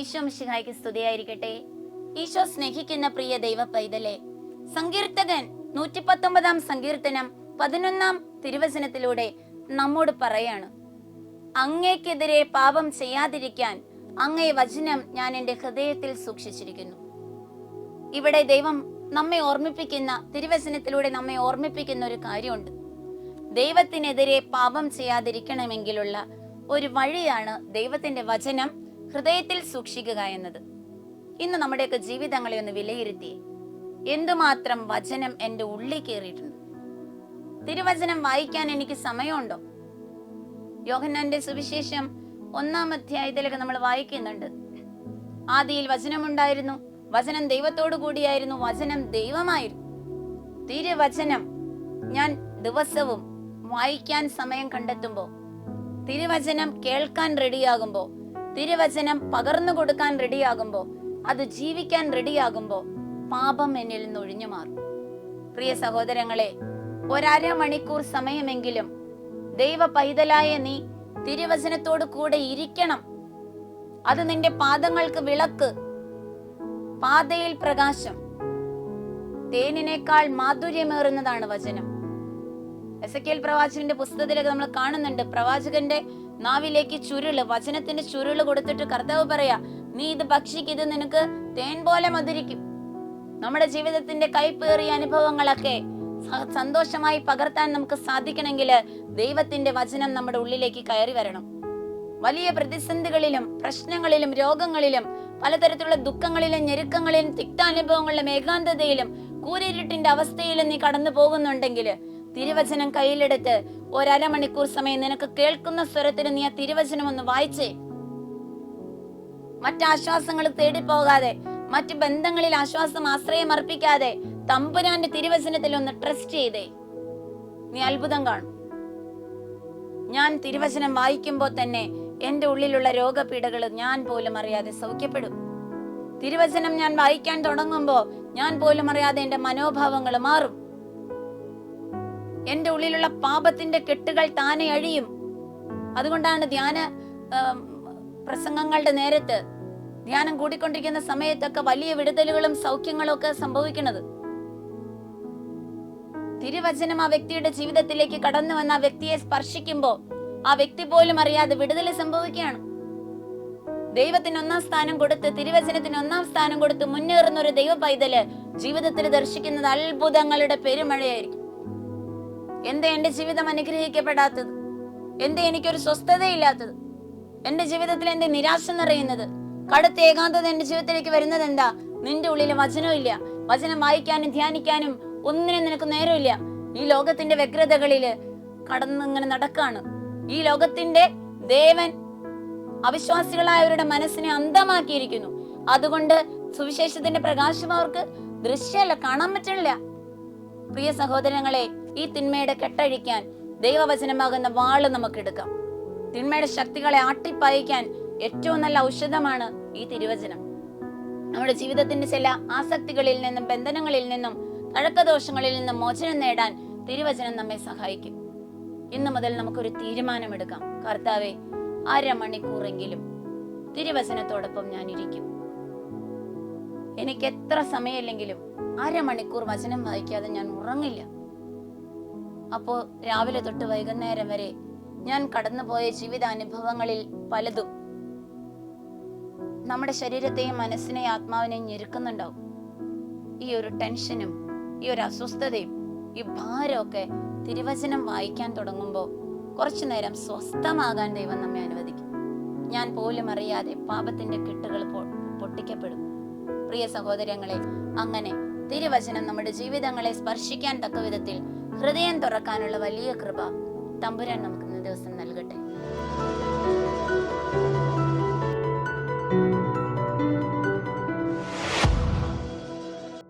ഈശോ മിശിഹായ്ക്ക് സ്തുതിയായിരിക്കട്ടെ. ഈശോ സ്നേഹിക്കുന്ന പ്രിയ ദൈവ പൈതലെ സങ്കീർത്തകൻ നൂറ്റി പത്തൊമ്പതാം സങ്കീർത്തനം പതിനൊന്നാം തിരുവചനത്തിലൂടെ നമ്മോട് പറയാണ് അങ്ങേക്കെതിരെ പാപം ചെയ്യാതിരിക്കാൻ അങ്ങേ വചനം ഞാൻ എന്റെ ഹൃദയത്തിൽ സൂക്ഷിച്ചിരിക്കുന്നു. ഇവിടെ ദൈവം നമ്മെ ഓർമ്മിപ്പിക്കുന്ന തിരുവചനത്തിലൂടെ നമ്മെ ഓർമ്മിപ്പിക്കുന്ന ഒരു കാര്യമുണ്ട്. ദൈവത്തിനെതിരെ പാപം ചെയ്യാതിരിക്കണമെങ്കിലുള്ള ഒരു വഴിയാണ് ദൈവത്തിന്റെ വചനം. ഹൃദയത്തിൽ സൂക്ഷിക്കുക എന്നത്. ഇന്ന് നമ്മുടെയൊക്കെ ജീവിതങ്ങളെ ഒന്ന് വിലയിരുത്തി എന്തുമാത്രം വചനം എന്റെ ഉള്ളിൽ കയറിയിട്ടുണ്ട്. തിരുവചനം വായിക്കാൻ എനിക്ക് സമയമുണ്ടോ? യോഹന്നാന്റെ സുവിശേഷം ഒന്നാം അധ്യായത്തിലൊക്കെ നമ്മൾ വായിക്കുന്നുണ്ട്. ആദിയിൽ വചനമുണ്ടായിരുന്നു വചനം ദൈവത്തോടു കൂടിയായിരുന്നു വചനം ദൈവമായിരുന്നു. തിരുവചനം ഞാൻ ദിവസവും വായിക്കാൻ സമയം കണ്ടെത്തുമ്പോൾ തിരുവചനം കേൾക്കാൻ റെഡിയാകുമ്പോൾ തിരുവചനം പകർന്നു കൊടുക്കാൻ റെഡിയാകുമ്പോൾ അത് ജീവിക്കാൻ റെഡിയാകുമ്പോൾ പാപം എന്നിൽ നിന്ന് ഒഴിഞ്ഞു മാറും. പ്രിയ സഹോദരങ്ങളെ ഒരര മണിക്കൂർ സമയമെങ്കിലും ദൈവ പൈതലായ നീ തിരുവചനത്തോട് കൂടെ ഇരിക്കണം. അത് നിന്റെ പാദങ്ങൾക്ക് വിളക്ക് പാതയിൽ പ്രകാശം. തേനിനേക്കാൾ മാധുര്യമേറുന്നതാണ് വചനം. എസ് കെ എൽ പ്രവാചകന്റെ പുസ്തകത്തിലൊക്കെ നമ്മൾ കാണുന്നുണ്ട്. പ്രവാചകന്റെ നാവിലേക്ക് ചുരുൾ വചനത്തിന്റെ ചുരുൾ കൊടുത്തിട്ട് കർത്താവ് പറയാ നീ ഇത് ഭക്ഷിക്ക് ഇത് നിനക്ക് തേൻ പോലെ മധുരിക്കും. നമ്മുടെ ജീവിതത്തിന്റെ കൈപ്പേറിയ അനുഭവങ്ങളൊക്കെ സന്തോഷമായി പകർത്താൻ നമുക്ക് സാധിക്കണമെങ്കിൽ ദൈവത്തിന്റെ വചനം നമ്മുടെ ഉള്ളിലേക്ക് കയറി വരണം. വലിയ പ്രതിസന്ധികളിലും പ്രശ്നങ്ങളിലും രോഗങ്ങളിലും പലതരത്തിലുള്ള ദുഃഖങ്ങളിലും ഞെരുക്കങ്ങളിലും തിക്താനുഭവങ്ങളിലും ഏകാന്തതയിലും കൂരിരുട്ടിന്റെ അവസ്ഥയിലും നീ കടന്നു പോകുന്നുണ്ടെങ്കിൽ തിരുവചനം കയ്യിലെടുത്ത് ഒരമണിക്കൂർ സമയം നിനക്ക് കേൾക്കുന്ന സ്വരത്തിന് നീ ആ തിരുവചനം ഒന്ന് വായിച്ചേ. മറ്റാശ്വാസങ്ങൾ തേടി പോകാതെ മറ്റു ബന്ധങ്ങളിൽ ആശ്വാസം ആശ്രയം അർപ്പിക്കാതെ തമ്പുരാന്റെ തിരുവചനത്തിൽ ഒന്ന് ട്രസ്റ്റ് ചെയ്തേ. നീ അത്ഭുതം കാണും. ഞാൻ തിരുവചനം വായിക്കുമ്പോൾ തന്നെ എന്റെ ഉള്ളിലുള്ള രോഗപീഠകൾ ഞാൻ പോലും അറിയാതെ സൗഖ്യപ്പെടും. തിരുവചനം ഞാൻ വായിക്കാൻ തുടങ്ങുമ്പോൾ ഞാൻ പോലും അറിയാതെ എന്റെ മനോഭാവങ്ങൾ മാറും. എന്റെ ഉള്ളിലുള്ള പാപത്തിന്റെ കെട്ടുകൾ താനെ അഴിയും. അതുകൊണ്ടാണ് ധ്യാന പ്രസംഗങ്ങളുടെ നേരത്ത് ധ്യാനം കൂടിക്കൊണ്ടിരിക്കുന്ന സമയത്തൊക്കെ വലിയ വിടുതലുകളും സൗഖ്യങ്ങളും ഒക്കെ സംഭവിക്കുന്നത്. തിരുവചനം ആ വ്യക്തിയുടെ ജീവിതത്തിലേക്ക് കടന്നു വന്ന ആ വ്യക്തിയെ സ്പർശിക്കുമ്പോൾ ആ വ്യക്തി പോലും അറിയാതെ വിടുതൽ സംഭവിക്കുകയാണ്. ദൈവത്തിന് ഒന്നാം സ്ഥാനം കൊടുത്ത് തിരുവചനത്തിന് ഒന്നാം സ്ഥാനം കൊടുത്ത് മുന്നേറുന്ന ഒരു ദൈവ പൈതൽ ജീവിതത്തിൽ ദർശിക്കുന്നത് അത്ഭുതങ്ങളുടെ പെരുമഴയായിരിക്കും. എന്തേ എന്റെ ജീവിതം അനുഗ്രഹിക്കപ്പെടാത്തത്? എന്തേ എനിക്കൊരു സ്വസ്ഥതയില്ലാത്തത്? എന്റെ ജീവിതത്തിൽ എന്റെ നിരാശ നിറയുന്നത്? കടുത്ത ഏകാന്തത എന്റെ ജീവിതത്തിലേക്ക് വരുന്നത് എന്താ? നിന്റെ ഉള്ളിൽ വചനമില്ല വചനം വായിക്കാനും ധ്യാനിക്കാനും ഒന്നിനും നിനക്ക് നേരമില്ല ഈ ലോകത്തിന്റെ വ്യഗ്രതകളിൽ കടന്നിങ്ങനെ നടക്കാണ്. ഈ ലോകത്തിന്റെ ദേവൻ അവിശ്വാസികളായവരുടെ മനസ്സിനെ അന്ധമാക്കിയിരിക്കുന്നു. അതുകൊണ്ട് സുവിശേഷത്തിന്റെ പ്രകാശം അവർക്ക് ദൃശ്യമല്ല കാണാൻ പറ്റണില്ല പ്രിയ സഹോദരങ്ങളെ ഈ തിന്മയുടെ കെട്ടഴിക്കാൻ ദൈവവചനമാകുന്ന വാൾ നമുക്ക് എടുക്കാം തിന്മയുടെ ശക്തികളെ ആട്ടിപ്പായിക്കാൻ ഏറ്റവും നല്ല ഔഷധമാണ് ഈ തിരുവചനം. നമ്മുടെ ജീവിതത്തിന്റെ ചില ആസക്തികളിൽ നിന്നും ബന്ധനങ്ങളിൽ നിന്നും തഴക്കദോഷങ്ങളിൽ നിന്നും മോചനം നേടാൻ തിരുവചനം നമ്മെ സഹായിക്കും. ഇന്നു മുതൽ നമുക്കൊരു തീരുമാനമെടുക്കാം. കർത്താവെ അരമണിക്കൂറെങ്കിലും തിരുവചനത്തോടൊപ്പം ഞാൻ ഇരിക്കും എനിക്ക് എത്ര സമയമില്ലെങ്കിലും അരമണിക്കൂർ വചനം വായിക്കാതെ ഞാൻ ഉറങ്ങില്ല. അപ്പോ രാവിലെ തൊട്ട് വൈകുന്നേരം വരെ ഞാൻ കടന്നുപോയ ജീവിതാനുഭവങ്ങളിൽ പലതും നമ്മുടെ ശരീരത്തെയും മനസ്സിനെയും ആത്മാവിനെയും ഞെരുക്കുന്നുണ്ടാവും. ഈ ഒരു ടെൻഷനും ഈ ഒരു അസ്വസ്ഥതയും ഈ ഭാരമൊക്കെ തിരുവചനം വായിക്കാൻ തുടങ്ങുമ്പോൾ കുറച്ചു നേരം സ്വസ്ഥമാകാൻ ദൈവം നമ്മെ അനുവദിക്കും. ഞാൻ പോലും അറിയാതെ പാപത്തിന്റെ കെട്ടുകൾ പൊട്ടിക്കപ്പെടും. പ്രിയ സഹോദരങ്ങളെ അങ്ങനെ തിരുവചനം നമ്മുടെ ജീവിതങ്ങളെ സ്പർശിക്കാൻ തക്ക വിധത്തിൽ ഹൃദയം തുറക്കാനുള്ള വലിയ കൃപ തമ്പുരാൻ നമുക്ക് ഇന്ന് ദിവസം നൽകട്ടെ.